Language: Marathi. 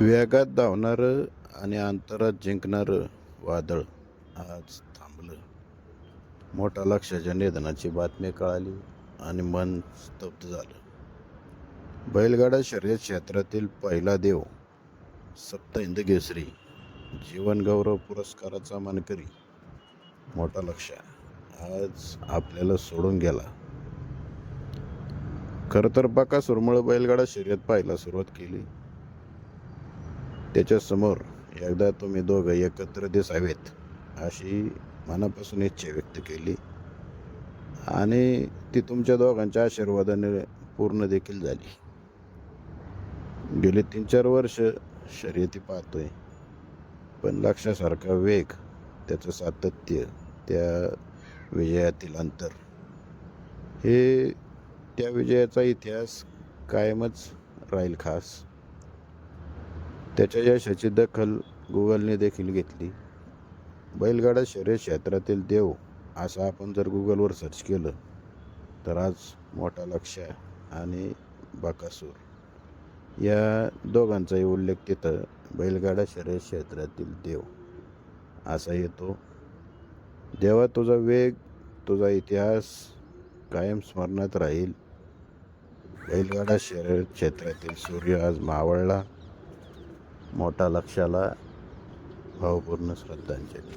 वेगात धावणारं आणि अंतरात जिंकणारं वादळ आज थांबलं. मोठा लक्षाच्या निधनाची बातमी कळाली आणि मन स्तब्ध झालं. बैलगाडा शर्यत क्षेत्रातील पहिला देव सप्त इंदगेसरी जीवनगौरव पुरस्काराचा मानकरी. मोठा लक्ष आज आपल्याला सोडून गेला. खरं तर बकासूरमुळं बैलगाडा शर्यत पाहायला सुरुवात केली. त्याच्यासमोर एकदा तुम्ही दोघं एकत्र दिसावेत अशी मनापासून इच्छा व्यक्त केली. आणि ती तुमच्या दोघांच्या आशीर्वादाने पूर्ण देखील झाली. गेली तीन चार वर्ष शर्यती पाहतोय पण लक्षासारखा वेग त्याचं सातत्य त्या विजयातील अंतर हे त्या विजयाचा इतिहास कायमच राहील खास. त्याच्या यशाची दखल गुगलने देखील घेतली. बैलगाडा शर्यत क्षेत्रातील देव असं आपण जर गुगलवर सर्च केलं तर आज मोठा लक्ष आणि बकासूर. या दोघांचाही उल्लेख तिथं बैलगाडा शर्यत क्षेत्रातील देव असा येतो. देवा तुझा वेग तुझा इतिहास कायम स्मरणात राहील. बैलगाडा शर्यत क्षेत्रातील सूर्य आज मावळला. मोठा लक्षाला भावपूर्ण श्रद्धांजली.